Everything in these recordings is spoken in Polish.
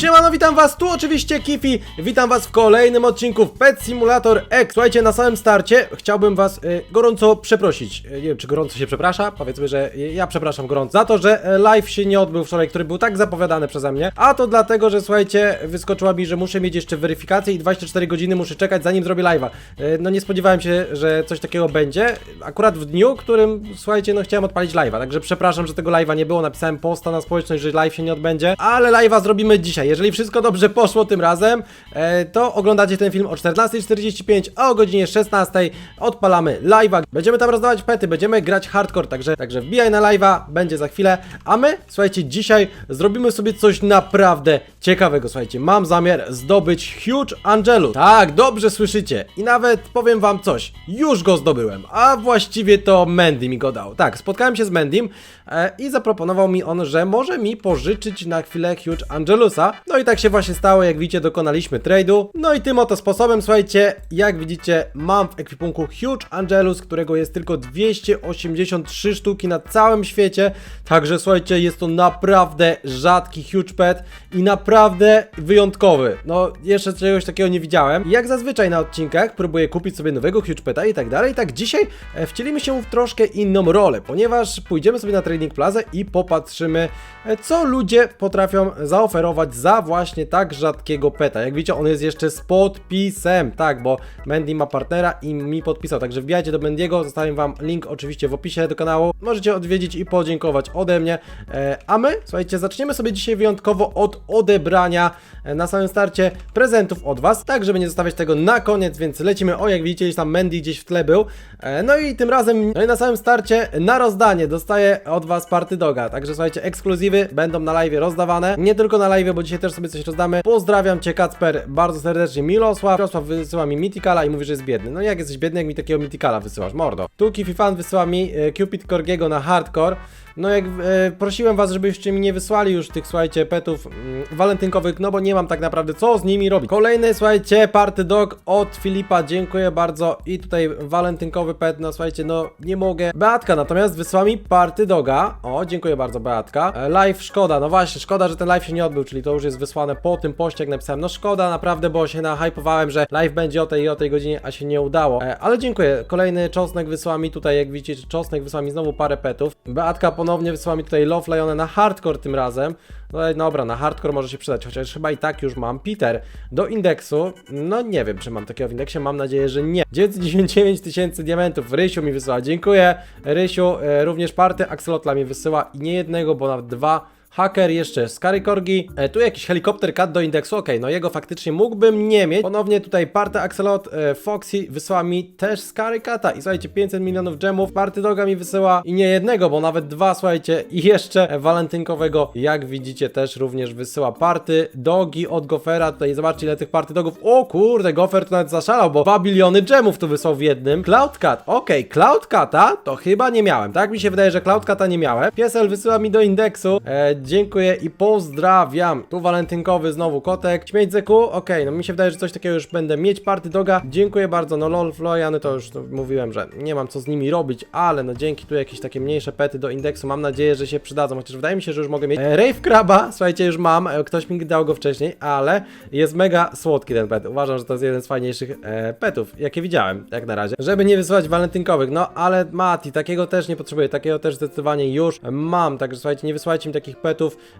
Siemano, witam was, tu oczywiście Kifi, witam was w kolejnym odcinku Pet Simulator X. Słuchajcie, na samym starcie chciałbym was y, gorąco przeprosić, Y, nie wiem czy gorąco się przeprasza, powiedzmy, że y, ja przepraszam gorąco za to, że y, live się nie odbył wczoraj, który był tak zapowiadany przeze mnie, a to dlatego, że słuchajcie, wyskoczyła mi, że muszę mieć jeszcze weryfikację i 24 godziny muszę czekać zanim zrobię live'a. Y, No nie spodziewałem się, że coś takiego będzie, akurat w dniu, którym, słuchajcie, no chciałem odpalić live'a, także przepraszam, że tego live'a nie było, napisałem posta na społeczność, że live się nie odbędzie, ale live'a zrobimy dzisiaj. Jeżeli wszystko dobrze poszło tym razem, e, to oglądacie ten film o 14.45, a o godzinie 16.00 odpalamy live'a. Będziemy tam rozdawać pety, będziemy grać hardcore, także, także wbijaj na live'a, będzie za chwilę. A my, słuchajcie, dzisiaj zrobimy sobie coś naprawdę ciekawego, słuchajcie. Mam zamiar zdobyć Huge Angelus. Tak, dobrze słyszycie. I nawet powiem wam coś, już go zdobyłem, a właściwie to Mandy mi go dał. Tak, spotkałem się z Mandym e, i zaproponował mi on, że może mi pożyczyć na chwilę Huge Angelusa. No i tak się właśnie stało, jak widzicie, dokonaliśmy trade'u. No i tym oto sposobem, słuchajcie, jak widzicie, mam w ekwipunku Huge Angelus, którego jest tylko 283 sztuki na całym świecie. Także słuchajcie, jest to naprawdę rzadki Huge Pet i naprawdę wyjątkowy. No, jeszcze czegoś takiego nie widziałem. Jak zazwyczaj na odcinkach próbuję kupić sobie nowego Huge Peta i tak dalej. Tak dzisiaj e, wcielimy się w troszkę inną rolę, ponieważ pójdziemy sobie na Trading Plaza i popatrzymy, e, co ludzie potrafią zaoferować za właśnie tak rzadkiego peta. Jak widzicie, on jest jeszcze z podpisem, tak, bo Mandy ma partnera i mi podpisał, także wbijajcie do Mandiego, zostawiam wam link oczywiście w opisie do kanału. Możecie odwiedzić i podziękować ode mnie. E, a my, słuchajcie, zaczniemy sobie dzisiaj wyjątkowo od odebrania e, na samym starcie prezentów od was, tak żeby nie zostawiać tego na koniec, więc lecimy. O, jak widzicie, gdzieś tam Mandy gdzieś w tle był. E, no i tym razem, no i na samym starcie na rozdanie dostaję od was party doga, także słuchajcie, ekskluzywy będą na live rozdawane. Nie tylko na live, bo dzisiaj też sobie coś rozdamy. Pozdrawiam cię Kacper bardzo serdecznie. Milosław. Milosław wysyła mi Mitikala i mówi, że jest biedny. No jak jesteś biedny, jak mi takiego Mitikala wysyłasz, mordo. Tu Kifi Fan wysyła mi e, Cupid Korgiego na hardcore. No jak e, prosiłem was, żebyście mi nie wysłali już tych, słuchajcie, petów mm, walentynkowych, no bo nie mam tak naprawdę co z nimi robić. Kolejny, słuchajcie, party dog od Filipa, dziękuję bardzo. I tutaj walentynkowy pet, no słuchajcie, no nie mogę. Beatka natomiast wysłała mi party doga. O, dziękuję bardzo, Beatka. E, live szkoda, no właśnie, szkoda, że ten live się nie odbył, czyli to już jest wysłane po tym poście, jak napisałem. No szkoda naprawdę, bo się nahypowałem, że live będzie o tej i o tej godzinie, a się nie udało. E, ale dziękuję. Kolejny czosnek wysłała mi tutaj, jak widzicie, czosnek wysłała mi znowu parę petów. Beatka ponownie wysłała mi tutaj Love Lione na hardcore tym razem. No dobra, na hardcore może się przydać, chociaż chyba i tak już mam. Peter, do indeksu, no nie wiem, czy mam takiego w indeksie, mam nadzieję, że nie. 999 tysięcy diamentów, Rysiu mi wysyła, dziękuję. Rysiu, e, również party Axolotla mi wysyła i nie jednego, bo nawet dwa. Haker jeszcze Scary Corgi. E, tu jakiś helikopter cut do indeksu. Okej, no jego faktycznie mógłbym nie mieć. Ponownie tutaj Party Axelot e, Foxy wysyła mi też Scary Cata. I słuchajcie, 500 milionów gemów. Party Doga mi wysyła i nie jednego, bo nawet dwa, słuchajcie. I jeszcze walentynkowego, jak widzicie, też również wysyła Party Dogi od Gofera. Tutaj zobaczcie, ile tych Party Dogów. O kurde, Gofer tu nawet zaszalał, bo 2 biliony gemów tu wysłał w jednym. Cloud Cat. Okej, Cloud Cata to chyba nie miałem. Tak mi się wydaje, że Cloud Cata nie miałem. Piesel wysyła mi do indeksu. E, dziękuję i pozdrawiam. Tu walentynkowy znowu kotek. Śmieć zeku. Okej, no mi się wydaje, że coś takiego już będę mieć. Party doga. Dziękuję bardzo. No lol, Floriany to już no, mówiłem, że nie mam co z nimi robić, ale no dzięki tu jakieś takie mniejsze pety do indeksu. Mam nadzieję, że się przydadzą, chociaż wydaje mi się, że już mogę mieć. E, Rave Kraba, słuchajcie, już mam. E, ktoś mi dał go wcześniej, ale jest mega słodki ten pet. Uważam, że to jest jeden z fajniejszych e, petów, jakie widziałem, jak na razie. Żeby nie wysyłać walentynkowych, no ale Mati, takiego też nie potrzebuję, takiego też zdecydowanie już mam, także słuchajcie, nie wysyłajcie mi takich petów,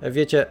e, wiecie,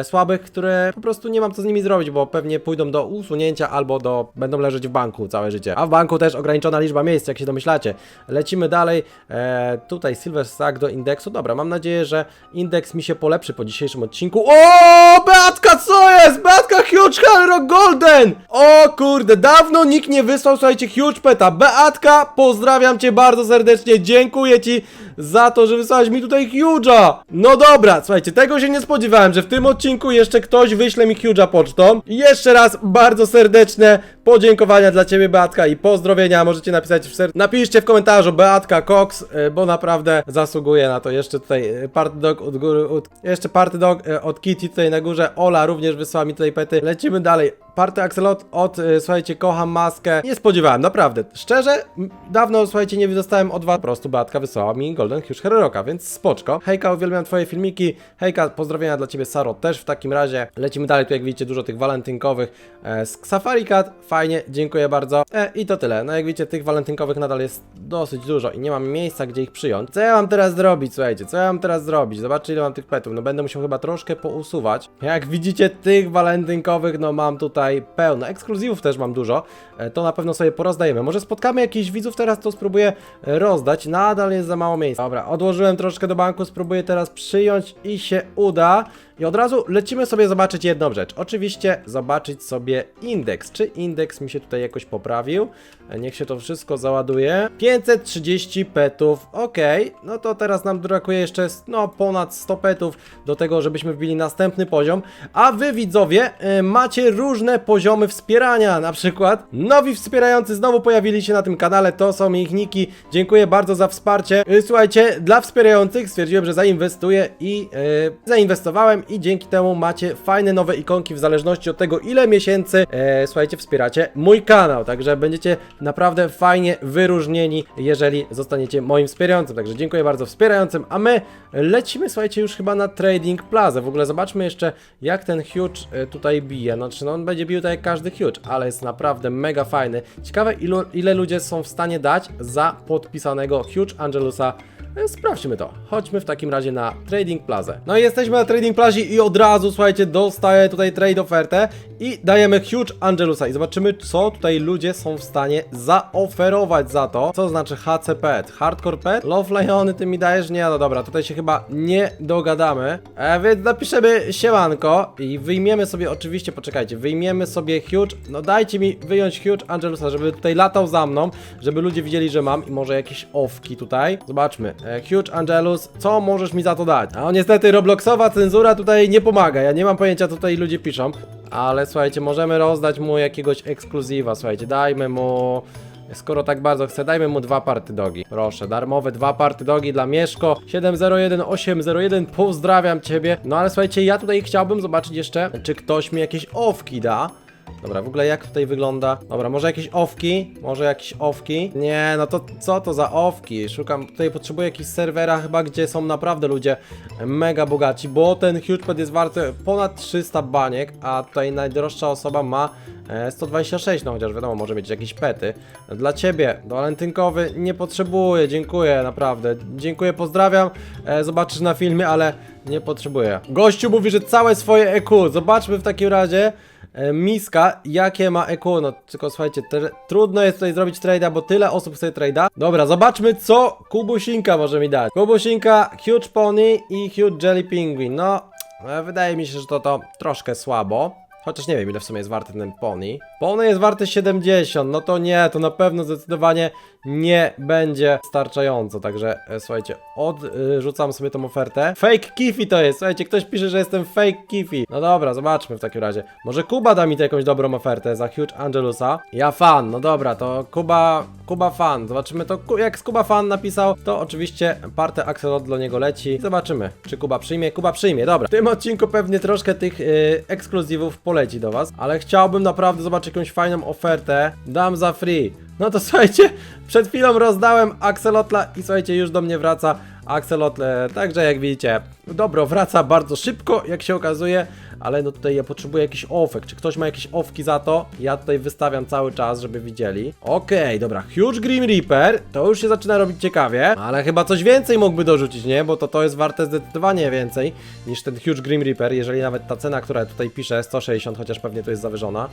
e, słabych, które po prostu nie mam co z nimi zrobić, bo pewnie pójdą do usunięcia albo do, będą leżeć w banku całe życie. A w banku też ograniczona liczba miejsc, jak się domyślacie. Lecimy dalej, e, tutaj Silver Stack do indeksu, dobra, mam nadzieję, że indeks mi się polepszy po dzisiejszym odcinku. O, Beatka, co jest? Beatka Huge Hero Golden! O kurde, dawno nikt nie wysłał, słuchajcie, Huge Peta. Beatka, pozdrawiam cię bardzo serdecznie, dziękuję ci za to, że wysłałeś mi tutaj Huge'a. No dobra, słuchajcie, tego się nie spodziewałem, że w tym odcinku jeszcze ktoś wyśle mi Huge'a pocztą. I jeszcze raz bardzo serdeczne podziękowania dla ciebie, Beatka, i pozdrowienia. Możecie napisać w ser... Napiszcie w komentarzu Beatka Cox, y, bo naprawdę zasługuje na to. Jeszcze tutaj y, Party Dog od góry, od... jeszcze Party Dog y, od Kitty tutaj na górze. Ola również wysłała mi tutaj pety. Lecimy dalej. party Axelot od, słuchajcie, kocham maskę. Nie spodziewałem, naprawdę. Szczerze, dawno, słuchajcie, nie dostałem od was. Po prostu Beatka wysłała mi Golden Huge Heroka, więc spoczko. Hejka, uwielbiam twoje filmiki. Hejka, pozdrowienia dla ciebie, Saro, też w takim razie. Lecimy dalej, tu jak widzicie, dużo tych walentynkowych e, z Safari Cat. Fajnie, dziękuję bardzo. E, I to tyle. No jak widzicie, tych walentynkowych nadal jest dosyć dużo i nie mam miejsca, gdzie ich przyjąć. Co ja mam teraz zrobić, słuchajcie, co ja mam teraz zrobić? Zobaczcie, ile mam tych petów. No będę musiał chyba troszkę pousuwać. Jak widzicie, tych walentynkowych, no mam tutaj pełno. Ekskluzywów też mam dużo. E, to na pewno sobie porozdajemy. Może spotkamy jakichś widzów teraz, to spróbuję rozdać. Nadal jest za mało miejsca. Dobra, odłożyłem troszkę do banku, spróbuję teraz przyjąć i się uda. I od razu lecimy sobie zobaczyć jedną rzecz. Oczywiście zobaczyć sobie indeks. Czy indeks mi się tutaj jakoś poprawił? E, Niech się to wszystko załaduje. 530 petów, ok. No to teraz nam brakuje jeszcze no, ponad 100 petów do tego, żebyśmy wbili następny poziom. A wy widzowie e, macie różne poziomy wspierania. Na przykład nowi wspierający znowu pojawili się na tym kanale. To są ich niki. Dziękuję bardzo za wsparcie. E, Słuchajcie, dla wspierających stwierdziłem, że zainwestuję i e, zainwestowałem i dzięki temu macie fajne nowe ikonki w zależności od tego ile miesięcy e, słuchajcie wspieracie mój kanał, także będziecie naprawdę fajnie wyróżnieni, jeżeli zostaniecie moim wspierającym, także dziękuję bardzo wspierającym, a my lecimy słuchajcie już chyba na Trading Plaza, w ogóle zobaczmy jeszcze jak ten huge e, tutaj bije, znaczy no on będzie bił tak jak każdy huge, ale jest naprawdę mega fajny, ciekawe ilu, ile ludzie są w stanie dać za podpisanego huge Angelusa Sprawdźmy to. Chodźmy w takim razie na Trading Plaza. No i jesteśmy na Trading Plazie i od razu, słuchajcie, dostaję tutaj trade ofertę i dajemy Huge Angelusa i zobaczymy, co tutaj ludzie są w stanie zaoferować za to. Co znaczy HC Pet? Hardcore Pet? Love Liony, ty mi dajesz? Nie, no dobra, tutaj się chyba nie dogadamy. E, więc napiszemy siemanko i wyjmiemy sobie, oczywiście, poczekajcie, wyjmiemy sobie Huge, no dajcie mi wyjąć Huge Angelusa, żeby tutaj latał za mną, żeby ludzie widzieli, że mam i może jakieś owki tutaj. Zobaczmy. E, Huge Angelus, co możesz mi za to dać? A niestety Robloxowa cenzura tutaj nie pomaga, ja nie mam pojęcia, co tutaj ludzie piszą. Ale słuchajcie, możemy rozdać mu jakiegoś ekskluzywa, słuchajcie, dajmy mu... Skoro tak bardzo chce, dajmy mu dwa party dogi. Proszę, darmowe dwa party dogi dla Mieszko 701801. Pozdrawiam ciebie. No ale słuchajcie, ja tutaj chciałbym zobaczyć jeszcze, czy ktoś mi jakieś owki da. Dobra, w ogóle jak tutaj wygląda? Dobra, może jakieś owki? Może jakieś owki? Nie, no to co to za owki? Szukam, tutaj potrzebuję jakichś serwera chyba, gdzie są naprawdę ludzie mega bogaci, bo ten HugePad jest warty ponad 300 baniek, a tutaj najdroższa osoba ma e, 126, no chociaż wiadomo, może mieć jakieś pety. Dla ciebie, walentynkowy nie potrzebuję, dziękuję, naprawdę. Dziękuję, pozdrawiam, e, zobaczysz na filmie, ale nie potrzebuję. Gościu mówi, że całe swoje EQ, zobaczmy w takim razie. E, Miska, jakie ma EQ, no tylko słuchajcie, trudno jest tutaj zrobić trade'a, bo tyle osób chce trade'a. Dobra, zobaczmy co Kubusinka może mi dać. Kubusinka, Huge Pony i Huge Jelly Penguin, no e, wydaje mi się, że to to troszkę słabo. Chociaż nie wiem ile w sumie jest warty ten pony. Pony jest warty 70, no to nie, to na pewno zdecydowanie nie będzie starczająco, także e, słuchajcie, odrzucam sobie tą ofertę. Fake Kifi to jest, słuchajcie, ktoś pisze, że jestem fake Kifi. No dobra, zobaczmy w takim razie. Może Kuba da mi tu jakąś dobrą ofertę za Huge Angelusa. Ja fan, no dobra, to Kuba, Kuba fan. Zobaczymy to, jak z Kuba fan napisał, to oczywiście partę Axelot dla niego leci. Zobaczymy, czy Kuba przyjmie. Kuba przyjmie, dobra. W tym odcinku pewnie troszkę tych yy, ekskluzywów poleci do was, ale chciałbym naprawdę zobaczyć jakąś fajną ofertę. Dam za free. No to słuchajcie, przed chwilą rozdałem Axelotla i słuchajcie, już do mnie wraca Axelotl, także jak widzicie, dobro, wraca bardzo szybko, jak się okazuje, ale no tutaj ja potrzebuję jakiś owek, czy ktoś ma jakieś owki za to? Ja tutaj wystawiam cały czas, żeby widzieli. Okej, dobra, Huge Grim Reaper, to już się zaczyna robić ciekawie, ale chyba coś więcej mógłby dorzucić, nie? Bo to to jest warte zdecydowanie więcej niż ten Huge Grim Reaper, jeżeli nawet ta cena, która tutaj pisze, 160, chociaż pewnie to jest zawyżona.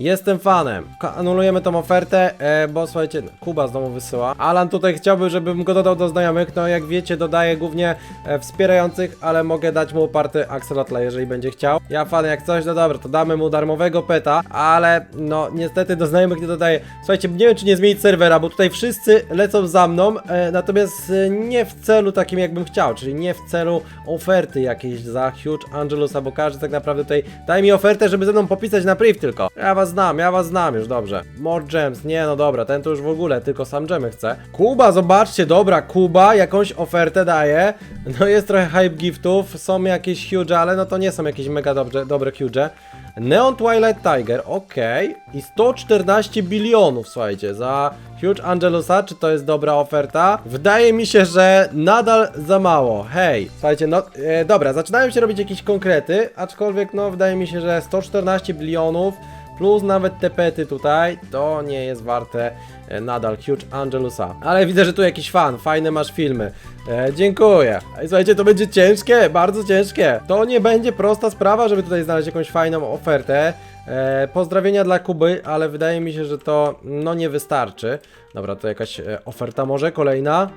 Jestem fanem. Anulujemy tą ofertę, e, bo słuchajcie, Kuba z domu wysyła. Alan tutaj chciałby, żebym go dodał do znajomych. No jak wiecie, dodaję głównie e, wspierających, ale mogę dać mu party Axelotla, jeżeli będzie chciał. Ja fan jak coś, no dobra, to damy mu darmowego peta, ale no niestety do znajomych nie dodaję. Słuchajcie, nie wiem czy nie zmienić serwera, bo tutaj wszyscy lecą za mną, e, natomiast e, nie w celu takim jakbym chciał, czyli nie w celu oferty jakiejś za Huge Angelusa, bo każdy tak naprawdę tutaj daje mi ofertę, żeby ze mną popisać na priv tylko. Ja was znam, ja was znam już, dobrze. More gems, nie no dobra, ten to już w ogóle, tylko sam gemy chce. Kuba, zobaczcie, dobra, Kuba jakąś ofertę daje, no jest trochę hype giftów, są jakieś huge, ale no to nie są jakieś mega dobrze, dobre huge. Neon Twilight Tiger, okej. I 114 bilionów, słuchajcie, za Huge Angelusa, czy to jest dobra oferta? Wydaje mi się, że nadal za mało. Hej, słuchajcie, no e, dobra, zaczynają się robić jakieś konkrety, aczkolwiek no wydaje mi się, że 114 bilionów plus nawet te pety tutaj, to nie jest warte e, nadal Huge Angelusa. Ale widzę, że tu jakiś fan, fajne masz filmy. E, dziękuję. Ej, słuchajcie, to będzie ciężkie, bardzo ciężkie. To nie będzie prosta sprawa, żeby tutaj znaleźć jakąś fajną ofertę. E, pozdrowienia dla Kuby, ale wydaje mi się, że to no nie wystarczy. Dobra, to jakaś e, oferta może kolejna.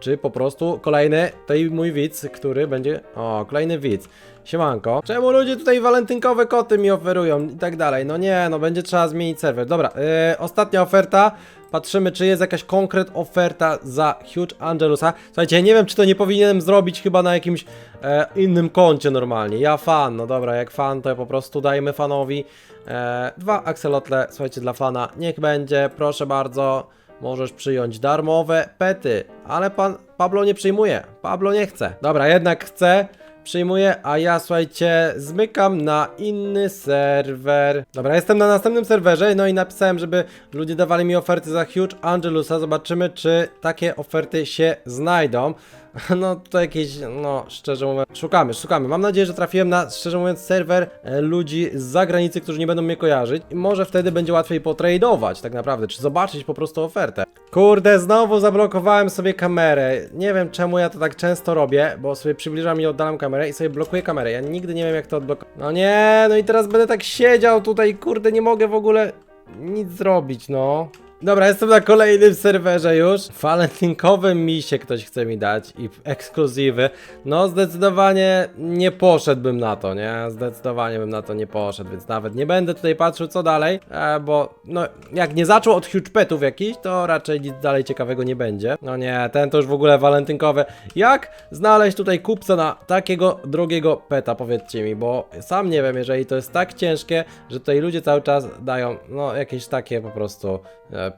Czy po prostu kolejny, i mój widz, który będzie... O, kolejny widz. Siemanko. Czemu ludzie tutaj walentynkowe koty mi oferują i tak dalej? No nie, no będzie trzeba zmienić serwer. Dobra, yy, ostatnia oferta. Patrzymy, czy jest jakaś konkret oferta za Huge Angelusa. Słuchajcie, nie wiem, czy to nie powinienem zrobić chyba na jakimś e, innym koncie normalnie. Ja fan, no dobra, jak fan, to po prostu dajmy fanowi e, dwa akselotle, słuchajcie, dla fana. Niech będzie, proszę bardzo. Możesz przyjąć darmowe pety, ale pan Pablo nie przyjmuje. Pablo nie chce. Dobra, jednak chce. Przyjmuję, a ja słuchajcie, zmykam na inny serwer. Dobra, jestem na następnym serwerze, no i napisałem, żeby ludzie dawali mi oferty za Huge Angelusa. Zobaczymy, czy takie oferty się znajdą. No to jakieś, no szczerze mówiąc, szukamy, szukamy. Mam nadzieję, że trafiłem na, szczerze mówiąc, serwer e, ludzi z zagranicy, którzy nie będą mnie kojarzyć. I może wtedy będzie łatwiej potradować tak naprawdę, czy zobaczyć po prostu ofertę. Kurde, znowu zablokowałem sobie kamerę. Nie wiem czemu ja to tak często robię, bo sobie przybliżam i oddalam kamerę i sobie blokuję kamerę. Ja nigdy nie wiem jak to odblokować. No nie, no i teraz będę tak siedział tutaj, kurde, nie mogę w ogóle nic zrobić, no. Dobra, jestem na kolejnym serwerze już. Walentynkowe misie ktoś chce mi dać i ekskluzywy. No, zdecydowanie nie poszedłbym na to, nie? Zdecydowanie bym na to nie poszedł, więc nawet nie będę tutaj patrzył co dalej, e, bo no, jak nie zaczął od huge petów jakichś, to raczej nic dalej ciekawego nie będzie. No nie, ten to już w ogóle walentynkowe. Jak znaleźć tutaj kupca na takiego drugiego peta, powiedzcie mi, bo sam nie wiem, jeżeli to jest tak ciężkie, że tutaj ludzie cały czas dają, no, jakieś takie po prostu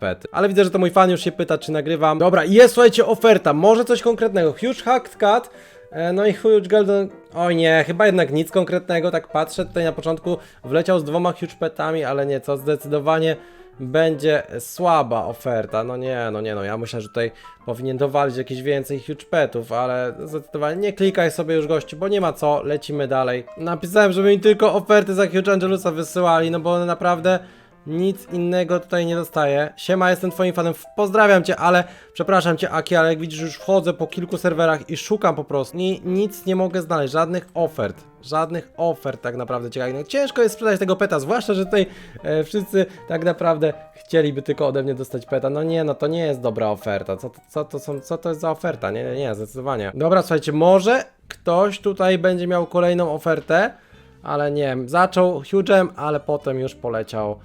pety. Ale widzę, że to mój fan już się pyta, czy nagrywam. Dobra, jest, słuchajcie, oferta, może coś konkretnego. Huge Hacked Cat, e, no i Huge Golden... Oj nie, chyba jednak nic konkretnego, tak patrzę, tutaj na początku wleciał z dwoma Huge Petami, ale nie, co zdecydowanie będzie słaba oferta. No nie, no nie, no ja myślę, że tutaj powinien dowalić jakieś więcej huge petów, ale zdecydowanie nie klikaj sobie już gości, bo nie ma co, lecimy dalej. Napisałem, żeby mi tylko oferty za Huge Angelusa wysyłali, no bo one naprawdę nic innego tutaj nie dostaję. Siema, jestem twoim fanem, pozdrawiam cię, ale przepraszam cię Aki, ale jak widzisz już wchodzę po kilku serwerach i szukam po prostu i nic nie mogę znaleźć, żadnych ofert. Żadnych ofert tak naprawdę ciekawych. No, ciężko jest sprzedać tego peta, zwłaszcza, że tutaj e, wszyscy tak naprawdę chcieliby tylko ode mnie dostać peta. No nie, no to nie jest dobra oferta. Co, to- co, to, są, co to jest za oferta? Nie, nie, nie, zdecydowanie. Dobra, słuchajcie, może ktoś tutaj będzie miał kolejną ofertę, ale nie wiem, zaczął Hughem, ale potem już poleciał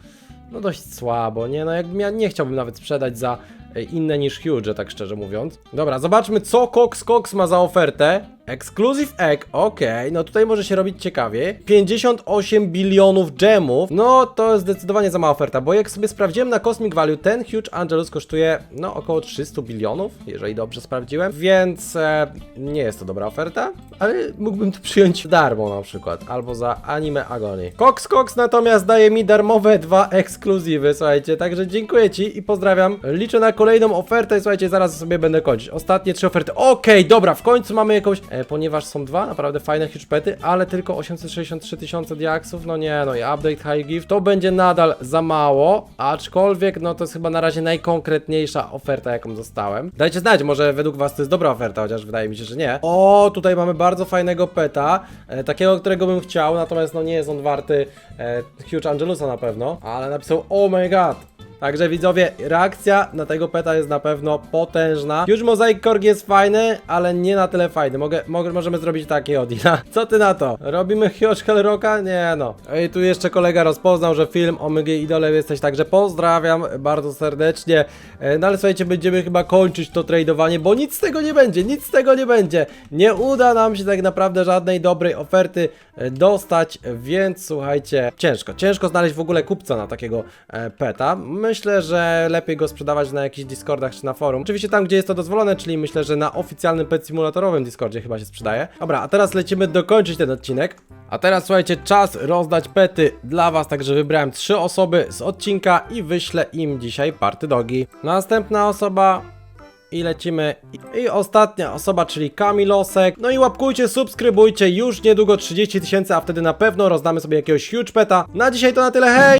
no dość słabo, nie? No jakbym ja nie chciałbym nawet sprzedać za e, inne niż Huge, tak szczerze mówiąc. Dobra, zobaczmy co Cox Cox ma za ofertę. Exclusive Egg, okej, no tutaj może się robić ciekawie. 58 bilionów gemów, no to jest zdecydowanie za mała oferta, bo jak sobie sprawdziłem na Cosmic Value, ten Huge Angelus kosztuje no około 300 bilionów, jeżeli dobrze sprawdziłem, więc e, nie jest to dobra oferta, ale mógłbym to przyjąć darmo na przykład, albo za Anime Agony. Cox Cox natomiast daje mi darmowe dwa ekskluzywy, słuchajcie, także dziękuję Ci i pozdrawiam. Liczę na kolejną ofertę, słuchajcie, zaraz sobie będę kończyć. Ostatnie trzy oferty, okej, dobra, w końcu mamy jakąś, ponieważ są dwa naprawdę fajne huge pety, ale tylko 863 tysiące diaksów, no nie, no i update high gift, to będzie nadal za mało, aczkolwiek, no to jest chyba na razie najkonkretniejsza oferta, jaką dostałem. Dajcie znać, może według Was to jest dobra oferta, chociaż wydaje mi się, że nie. O, tutaj mamy bardzo fajnego peta, e, takiego, którego bym chciał, natomiast no nie jest on warty e, Huge Angelusa na pewno, ale napisał, oh my god, Także widzowie, reakcja na tego peta jest na pewno potężna. Już Mosaic Korg jest fajny, ale nie na tyle fajny. Mogę, możemy zrobić takie Odina. Co ty na to? Robimy Huge Hellrocka? Nie no. Ej, tu jeszcze kolega rozpoznał, że film o MG Idole jesteś, także pozdrawiam bardzo serdecznie. E, No ale słuchajcie, będziemy chyba kończyć to tradowanie, bo nic z tego nie będzie, nic z tego nie będzie. Nie uda nam się tak naprawdę żadnej dobrej oferty e, dostać, więc słuchajcie, ciężko, ciężko znaleźć w ogóle kupca na takiego e, peta. Myślę, że lepiej go sprzedawać na jakichś Discordach czy na forum. Oczywiście tam, gdzie jest to dozwolone, czyli myślę, że na oficjalnym pet simulatorowym Discordzie chyba się sprzedaje. Dobra, a teraz lecimy dokończyć ten odcinek. A teraz słuchajcie, czas rozdać pety dla was, także wybrałem trzy osoby z odcinka i wyślę im dzisiaj party dogi. Następna osoba i lecimy. I, ostatnia osoba, czyli Kamilosek. No i łapkujcie, subskrybujcie, już niedługo 30 tysięcy, a wtedy na pewno rozdamy sobie jakiegoś huge peta. Na dzisiaj to na tyle, hej!